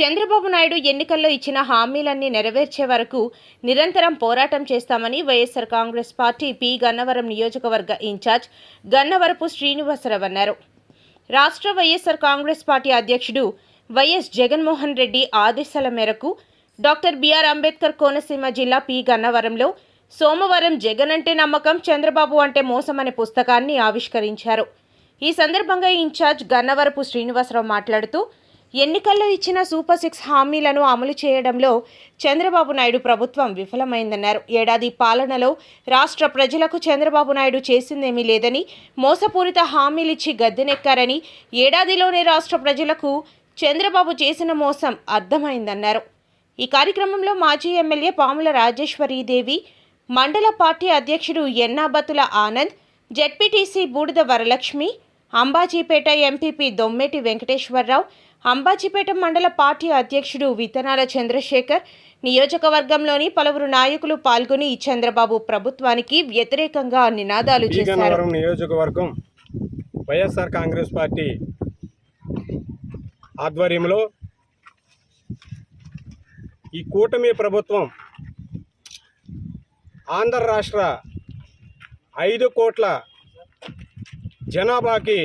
చంద్రబాబు నాయుడు ఎన్నికల్లో ఇచ్చిన హామీలన్నీ నెరవేర్చే వరకు నిరంతరం పోరాటం చేస్తామని YSR Congress party P Gannavaram నియోజకవర్గ ఇన్ఛార్జ్ గన్నవరపు శ్రీనివాసరావు అన్నారు. రాష్ట్ర వైఎస్సార్ కాంగ్రెస్ పార్టీ అధ్యక్షుడు వైఎస్ జగన్మోహన్ రెడ్డి ఆదేశాల మేరకు డాక్టర్ బిఆర్ అంబేద్కర్ కోనసీమ జిల్లా పి గన్నవరంలో సోమవారం జగన్ అంటే నమ్మకం చంద్రబాబు అంటే మోసం అనే పుస్తకాన్ని ఆవిష్కరించారు. ఈ సందర్భంగా ఇన్ఛార్జ్ గన్నవరపు శ్రీనివాసరావు మాట్లాడుతూ ఎన్నికల్లో ఇచ్చిన సూపర్ సిక్స్ హామీలను అమలు చేయడంలో చంద్రబాబు నాయుడు ప్రభుత్వం విఫలమైందన్నారు. ఏడాది పాలనలో రాష్ట్ర ప్రజలకు చంద్రబాబు నాయుడు చేసిందేమీ లేదని మోసపూరిత హామీలిచ్చి గద్దెనెక్కారని ఏడాదిలోనే రాష్ట్ర ప్రజలకు చంద్రబాబు చేసిన మోసం అర్థమైందన్నారు. ఈ కార్యక్రమంలో మాజీ ఎమ్మెల్యే పాముల రాజేశ్వరీదేవి మండల పార్టీ అధ్యక్షుడు ఎన్నాబతుల ఆనంద్ జెడ్పీటీసీ బూడిద వరలక్ష్మి అంబాజీపేట ఎంపీపీ దొమ్మేటి వెంకటేశ్వరరావు అంబాజీపేట మండల పార్టీ అధ్యక్షుడు విత్తనాల చంద్రశేఖర్ నియోజకవర్గంలోని పలువురు నాయకులు పాల్గొని చంద్రబాబు ప్రభుత్వానికి వ్యతిరేకంగా నినాదాలు చేశారు. నియోజకవర్గం వైఎస్ఆర్ కాంగ్రెస్ పార్టీ ఆధ్వర్యంలో ఈ కూటమి ప్రభుత్వం ఆంధ్ర రాష్ట్ర ఐదు కోట్ల జనాభాకి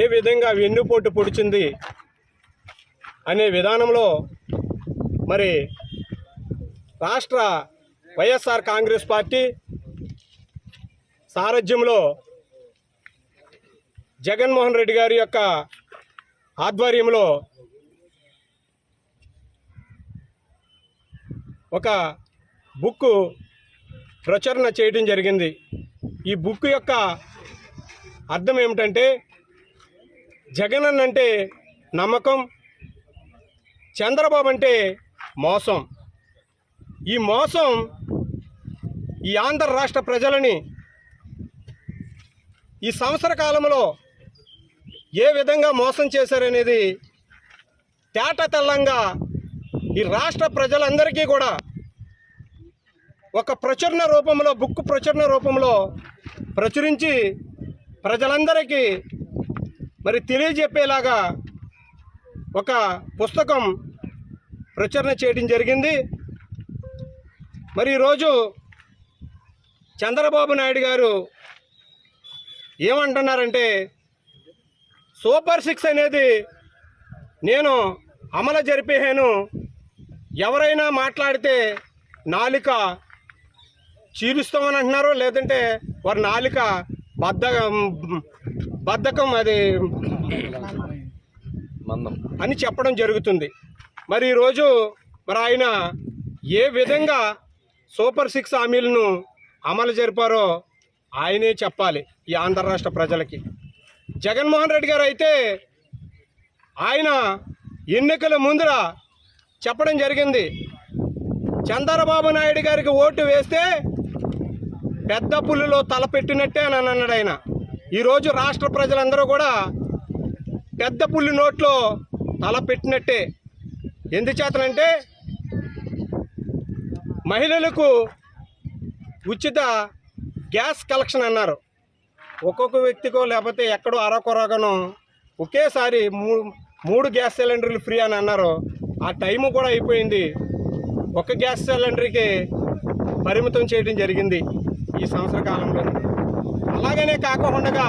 ఏ విధంగా వెన్నుపోటు పొడిచింది అనే విధానంలో మరి రాష్ట్ర వైఎస్ఆర్ కాంగ్రెస్ పార్టీ సారథ్యంలో జగన్మోహన్ రెడ్డి గారి యొక్క ఆధ్వర్యంలో ఒక బుక్ ప్రచురణ చేయడం జరిగింది. ఈ బుక్ యొక్క అర్థం ఏమిటంటే జగన్ అంటే నమ్మకం చంద్రబాబు అంటే మోసం. ఈ మోసం ఈ ఆంధ్ర రాష్ట్ర ప్రజలని ఈ సంవత్సర కాలంలో ఏ విధంగా మోసం చేశారనేది తేట తెల్లంగా ఈ రాష్ట్ర ప్రజలందరికీ కూడా ఒక ప్రచురణ రూపంలో బుక్ ప్రచురణ రూపంలో ప్రచురించి ప్రజలందరికీ మరి తెలియజెప్పేలాగా ఒక పుస్తకం ప్రచురణ చేయడం జరిగింది. మరి ఈరోజు చంద్రబాబు నాయుడు గారు ఏమంటున్నారంటే సూపర్ సిక్స్ అనేది నేను అమలు జరిపేహాను. ఎవరైనా మాట్లాడితే నాలిక చీలుస్తామని అంటున్నారు లేదంటే వారి నాలిక బద్ద బద్ధకం అది మందం. అని చెప్పడం జరుగుతుంది. మరి ఈరోజు మరి ఆయన ఏ విధంగా సూపర్ సిక్స్ హామీలను అమలు జరిపారో ఆయనే చెప్పాలి ఈ ఆంధ్ర రాష్ట్ర ప్రజలకి. జగన్మోహన్ రెడ్డి గారు అయితే ఆయన ఎన్నికల ముందర చెప్పడం జరిగింది. చంద్రబాబు నాయుడు గారికి ఓటు వేస్తే పెద్ద పుల్లులో తల పెట్టినట్టే అని అన్నాడు ఆయన. ఈరోజు రాష్ట్ర ప్రజలందరూ కూడా పెద్ద పుల్లి నోట్లో తల పెట్టినట్టే. ఎందుచేతనంటే మహిళలకు ఉచిత గ్యాస్ కలెక్షన్ అన్నారు. ఒక్కొక్క వ్యక్తికో లేకపోతే ఎక్కడో అరకొరగనో ఒకేసారి మూ మూడు గ్యాస్ సిలిండర్లు ఫ్రీ అని అన్నారు. ఆ టైము కూడా అయిపోయింది. ఒక గ్యాస్ సిలిండర్కి పరిమితం చేయడం జరిగింది ఈ సంవత్సర కాలంలో అలాగనే కాకుండా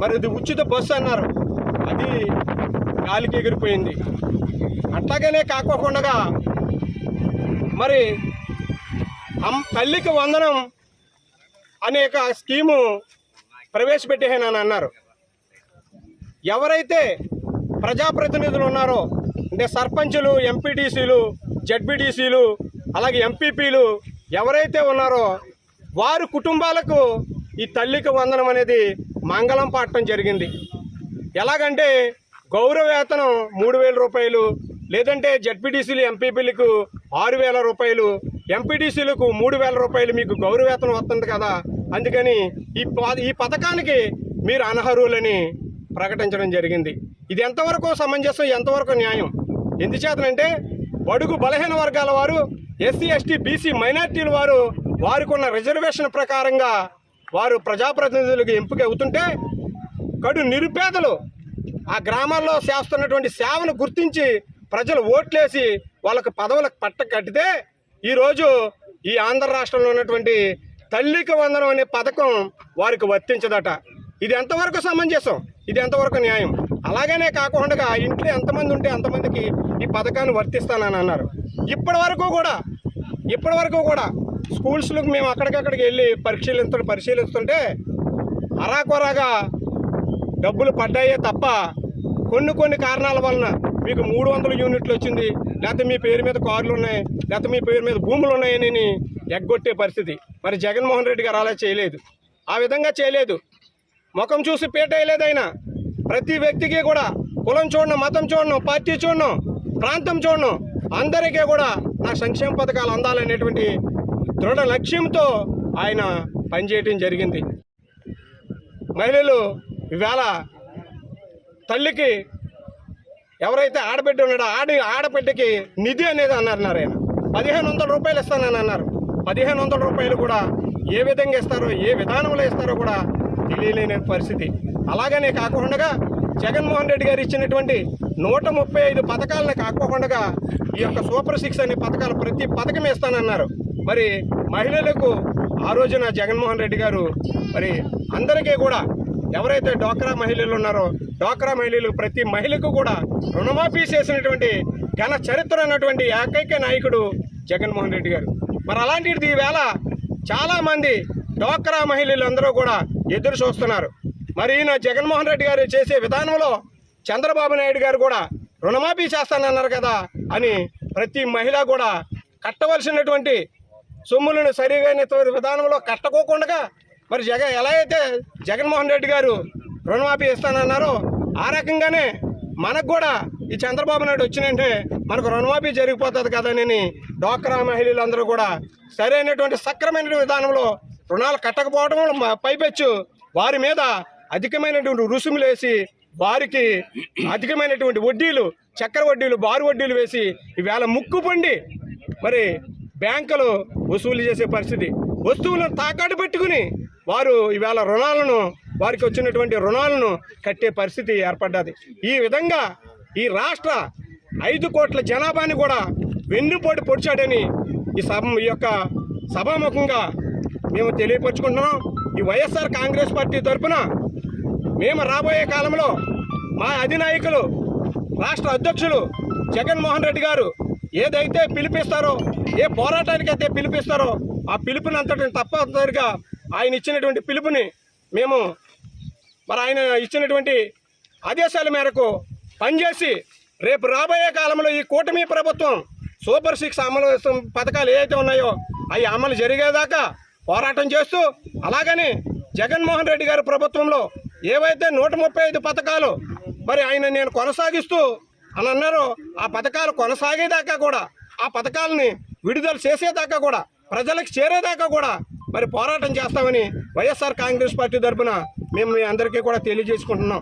మరి ఇది ఉచిత బస్సు అన్నారు. అది గాలికి ఎగిరిపోయింది. అట్లాగనే కాకోకుండా మరి తల్లికి వందనం అనేక స్కీము ప్రవేశపెట్టేనని అన్నారు. ఎవరైతే ప్రజాప్రతినిధులు ఉన్నారో అంటే సర్పంచులు ఎంపీటీసీలు జడ్పీటీసీలు అలాగే ఎంపీపీలు ఎవరైతే ఉన్నారో వారు కుటుంబాలకు ఈ తల్లికి వందనం అనేది మంగళం పాడటం జరిగింది. ఎలాగంటే గౌరవవేతనం మూడు వేల రూపాయలు లేదంటే జడ్పీటీసీలు ఎంపీపీలకు ఆరు వేల రూపాయలు ఎంపీటీసీలకు మూడు వేల రూపాయలు మీకు గౌరవేతనం వస్తుంది కదా? అందుకని ఈ ఈ పథకానికి మీరు అనర్హులని ప్రకటించడం జరిగింది. ఇది ఎంతవరకు సమంజసం ఎంతవరకు న్యాయం? ఎందుచేతనంటే బడుగు బలహీన వర్గాల వారు ఎస్సీ ఎస్టీ బీసీ మైనార్టీల వారు వారికి ఉన్న రిజర్వేషన్ ప్రకారంగా వారు ప్రజాప్రతినిధులకు ఎంపిక అవుతుంటే కడు నిరుపేదలు ఆ గ్రామాల్లో చేస్తున్నటువంటి సేవను గుర్తించి ప్రజలు ఓట్లేసి వాళ్ళకు పదవులకు పట్ట కట్టితే ఈరోజు ఈ ఆంధ్ర రాష్ట్రంలో ఉన్నటువంటి తల్లికి వందనం అనే పథకం వారికి వర్తించదట. ఇది ఎంతవరకు సమంజసం? ఇది ఎంతవరకు న్యాయం? అలాగనే కాకుండా ఇంట్లో ఎంతమంది ఉంటే అంతమందికి ఈ పథకాన్ని వర్తిస్తానని అన్నారు. ఇప్పటి వరకు కూడా ఇప్పటి వరకు కూడా స్కూల్స్లకు మేము అక్కడికక్కడికి వెళ్ళి పరిశీలిస్తు పరిశీలిస్తుంటే అరాకొరాగా డబ్బులు పడ్డాయే తప్ప కొన్ని కొన్ని కారణాల వలన మీకు మూడు వందల యూనిట్లు వచ్చింది లేకపోతే మీ పేరు మీద కార్లు ఉన్నాయి లేకపోతే మీ పేరు మీద భూములు ఉన్నాయని ఎగ్గొట్టే పరిస్థితి. మరి జగన్మోహన్ రెడ్డి గారు అలా చేయలేదు. ఆ విధంగా చేయలేదు. ముఖం చూసి పీట వేయలేదు ఆయన. ప్రతి వ్యక్తికి కూడా కులం చూడడం మతం చూడడం పార్టీ చూడడం ప్రాంతం చూడడం అందరికీ కూడా నా సంక్షేమ పథకాలు అందాలనేటువంటి దృఢ లక్ష్యంతో ఆయన పనిచేయటం జరిగింది. మహిళలు ఇవాళ తల్లికి ఎవరైతే ఆడబిడ్డ ఉన్నాడో ఆడి ఆడబిడ్డకి నిధి అనేది అన్నారు ఆయన పదిహేను వందల రూపాయలు ఇస్తానని అన్నారు. పదిహేను వందల రూపాయలు కూడా ఏ విధంగా ఇస్తారో ఏ విధానంలో ఇస్తారో కూడా తెలియలేని పరిస్థితి. అలాగనే కాకుండా జగన్మోహన్ రెడ్డి గారు ఇచ్చినటువంటి నూట ముప్పై ఐదు పథకాలను కాకుండా ఈ యొక్క సూపర్ సిక్స్ అనే పథకాలు ప్రతి పథకం ఇస్తానన్నారు. మరి మహిళలకు ఆ రోజున జగన్మోహన్ రెడ్డి గారు మరి అందరికీ కూడా ఎవరైతే డ్వాక్రా మహిళలు ఉన్నారో డ్వాక్రా మహిళలు ప్రతి మహిళకు కూడా రుణమాఫీ చేసినటువంటి ఘన చరిత్ర అన్నటువంటి ఏకైక నాయకుడు జగన్మోహన్ రెడ్డి గారు. మరి అలాంటిది ఈవేళ చాలామంది డ్వాక్రా మహిళలు అందరూ కూడా ఎదురు చూస్తున్నారు. మరి ఈయన జగన్మోహన్ రెడ్డి గారు చేసే విధానంలో చంద్రబాబు నాయుడు గారు కూడా రుణమాఫీ చేస్తానన్నారు కదా అని ప్రతి మహిళ కూడా కట్టవలసినటువంటి సొమ్ములను సరిగా విధానంలో కట్టకోకుండా మరి జగన్ ఎలా అయితే జగన్మోహన్ రెడ్డి గారు రుణమాఫీ ఇస్తానన్నారో ఆ రకంగానే మనకు కూడా ఈ చంద్రబాబు నాయుడు వచ్చినంటే మనకు రుణమాఫీ జరిగిపోతుంది కదనని డ్వాక్రా మహిళలందరూ కూడా సరైనటువంటి సక్రమైన విధానంలో రుణాలు కట్టకపోవడం పైపెచ్చు. వారి మీద అధికమైనటువంటి రుసుములు వేసి వారికి అధికమైనటువంటి వడ్డీలు చక్కెర వడ్డీలు బారు వడ్డీలు వేసి ఈవేళ ముక్కు పండి మరి బ్యాంకులు వసూలు చేసే పరిస్థితి. వస్తువులను తాకట్టు పెట్టుకుని వారు ఈవేళ రుణాలను వారికి వచ్చినటువంటి రుణాలను కట్టే పరిస్థితి ఏర్పడ్డది. ఈ విధంగా ఈ రాష్ట్ర ఐదు కోట్ల జనాభాని కూడా వెన్నుపోటు పొడిచాడని ఈ సభ ఈ యొక్క సభాముఖంగా మేము తెలియపరుచుకుంటున్నాం. ఈ వైఎస్ఆర్ కాంగ్రెస్ పార్టీ తరఫున మేము రాబోయే కాలంలో మా అధినాయకులు రాష్ట్ర అధ్యక్షులు జగన్మోహన్ రెడ్డి గారు ఏదైతే పిలిపిస్తారో ఏ పోరాటానికి అయితే పిలిపిస్తారో ఆ పిలుపుని పిలుపునంతటిని తప్పనిసరిగా ఆయన ఇచ్చినటువంటి పిలుపుని మేము మరి ఆయన ఇచ్చినటువంటి ఆదేశాల మేరకు పనిచేసి రేపు రాబోయే కాలంలో ఈ కూటమి ప్రభుత్వం సూపర్ సిక్స్ అమలు పథకాలు ఏవైతే ఉన్నాయో అవి అమలు జరిగేదాకా పోరాటం చేస్తూ అలాగని జగన్మోహన్ రెడ్డి గారి ప్రభుత్వంలో ఏవైతే నూట ముప్పై ఐదు పథకాలు మరి ఆయన నేను కొనసాగిస్తూ అని అన్నారు. ఆ పథకాలు కొనసాగేదాకా కూడా ఆ పథకాలని విడుదల చేసేదాకా కూడా ప్రజలకు చేరేదాకా కూడా మరి పోరాటం చేస్తామని వైఎస్ఆర్ కాంగ్రెస్ పార్టీ తరఫున మేము మీ అందరికీ కూడా తెలియజేసుకుంటున్నాం.